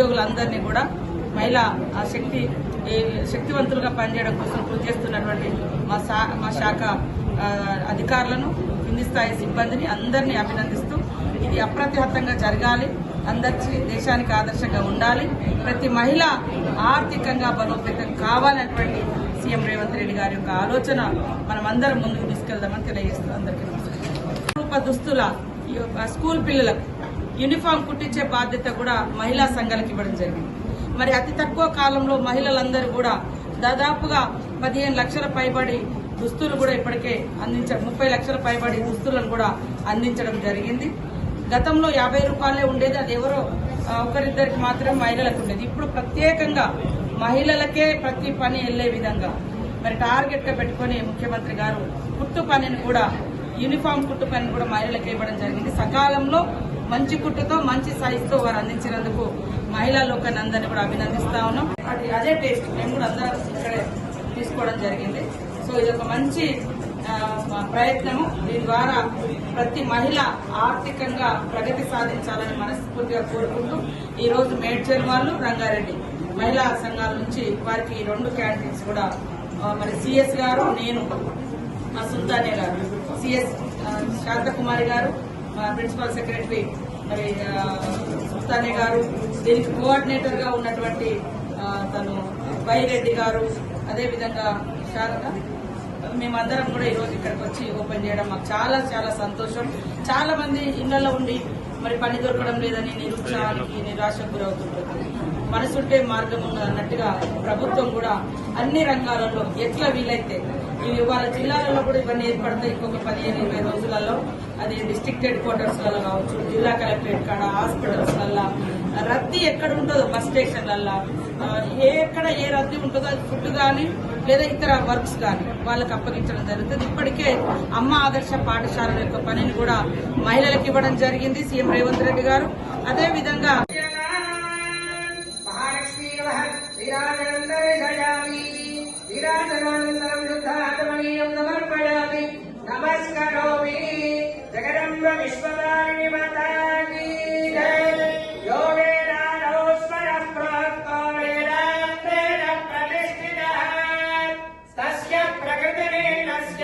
ఉద్యోగులందరినీ కూడా మహిళా ఆ శక్తి ఈ శక్తివంతులుగా పనిచేయడం కోసం కృషి చేస్తున్నటువంటి మా శా మా శాఖ అధికారులను కింది స్థాయి సిబ్బందిని అందరినీ అభినందిస్తూ ఇది అప్రతిహతంగా జరగాలి. అందరి దేశానికి ఆదర్శంగా ఉండాలి. ప్రతి మహిళ ఆర్థికంగా బలోపేతం కావాలన్నటువంటి సీఎం రేవంత్ రెడ్డి గారి యొక్క ఆలోచన మనం అందరం ముందుకు తీసుకెళ్దామని తెలియజేస్తూ అందరికీ నమస్కారం. రూప దుస్తుల ఈ యొక్క స్కూల్ పిల్లలకు యూనిఫామ్ కుట్టించే బాధ్యత కూడా మహిళా సంఘాలకు ఇవ్వడం జరిగింది. మరి అతి తక్కువ కాలంలో మహిళలందరూ కూడా దాదాపుగా పదిహేను లక్షల పైబడి దుస్తులు కూడా ఇప్పటికే అందించారు ముప్పై లక్షల పైబడి దుస్తులను కూడా అందించడం జరిగింది. గతంలో యాభై రూపాయలే ఉండేది అది ఎవరో ఒకరిద్దరికి మాత్రం మహిళలకు ఉండేది. ఇప్పుడు ప్రత్యేకంగా మహిళలకే ప్రతి పని వెళ్ళే విధంగా మరి టార్గెట్గా పెట్టుకుని ముఖ్యమంత్రి గారు కుట్టు పనిని కూడా యూనిఫామ్ కుట్టు పనిని కూడా మహిళలకు ఇవ్వడం జరిగింది. సకాలంలో మంచి కుట్టుతో మంచి సైజుతో వారు అందించినందుకు మహిళా లోకాన్ని అందరినీ కూడా అభినందిస్తా ఉన్నాం. అది అదే టేస్ట్ మేము కూడా అందరం ఇక్కడే తీసుకోవడం జరిగింది. సో ఇది ఒక మంచి ప్రయత్నము. దీని ద్వారా ప్రతి మహిళ ఆర్థికంగా ప్రగతి సాధించాలని మనస్ఫూర్తిగా కోరుకుంటూ ఈ రోజు మేడ్చల్ వాళ్ళు రంగారెడ్డి మహిళా సంఘాల నుంచి వారికి ఈ రెండు క్యాంటీన్స్ కూడా మరి సిఎస్ గారు నేను మా సుల్తానే గారు సిఎస్ శాంతకుమారి గారు ప్రిన్సిపల్ సెక్రటరీ మరి ఆ, సుల్తానే గారు దీనికి కోఆర్డినేటర్గా ఉన్నటువంటి తను బైరెడ్డి గారు అదేవిధంగా శారద. మేమందరం కూడా ఈ రోజు ఇక్కడికి వచ్చి ఓపెన్ చేయడం మాకు చాలా చాలా సంతోషం. చాలా మంది ఇళ్ళలో ఉండి మరి పని దొరకడం లేదని నిరుత్సాహానికి నిరాశకు గురవుతుంటుంది మనసుంటే మార్గం ఉన్నది అన్నట్టుగా ప్రభుత్వం కూడా అన్ని రంగాలలో ఎట్లా వీలైతే ఇవి వాళ్ళ జిల్లాలలో కూడా ఇవన్నీ ఏర్పడతాయి. ఇంకొక పదిహేను ఇరవై రోజులలో అది డిస్ట్రిక్ట్ హెడ్ క్వార్టర్స్ వల్ల కావచ్చు జిల్లా కలెక్టరేట్ కాడ హాస్పిటల్స్ వల్ల రద్దీ ఎక్కడ ఉంటుందో బస్ స్టేషన్లల్లో ఏ ఎక్కడ ఏ రద్దీ ఉంటుందో అది ఫుడ్ కానీ లేదా ఇతర వర్క్స్ కానీ వాళ్ళకి అప్పగించడం జరుగుతుంది. ఇప్పటికే అమ్మ ఆదర్శ పాఠశాలల యొక్క పనిని కూడా మహిళలకు ఇవ్వడం జరిగింది సీఎం రేవంత్ రెడ్డి గారు. అదే విధంగా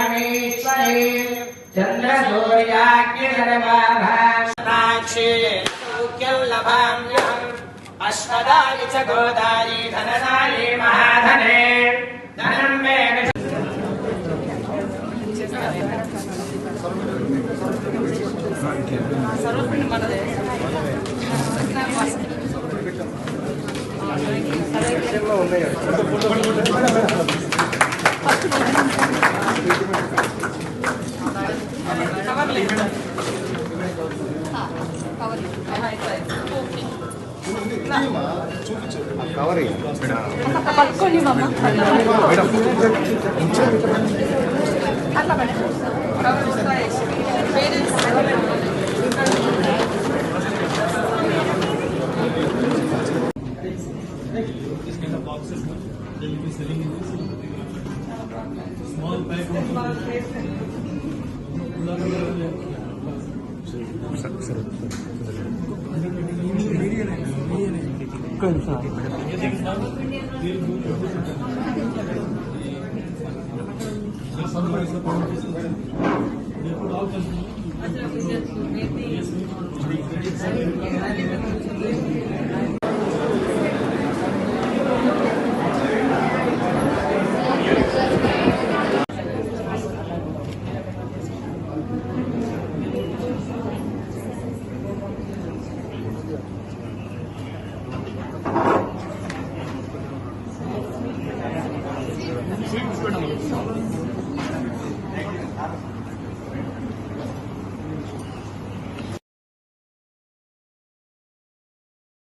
सूर्याभां श्रियमेश्वरी चन्द्रसूर्याग्निसर्वाभां साक्षी सौख्यल्लभाम्यहम् अश्वदायि च गोदायि धनदायि महाधने धनं मे సర్వపిండి మనదే కవర్లేదు పట్టుకోండి మమ్మ कंसर्न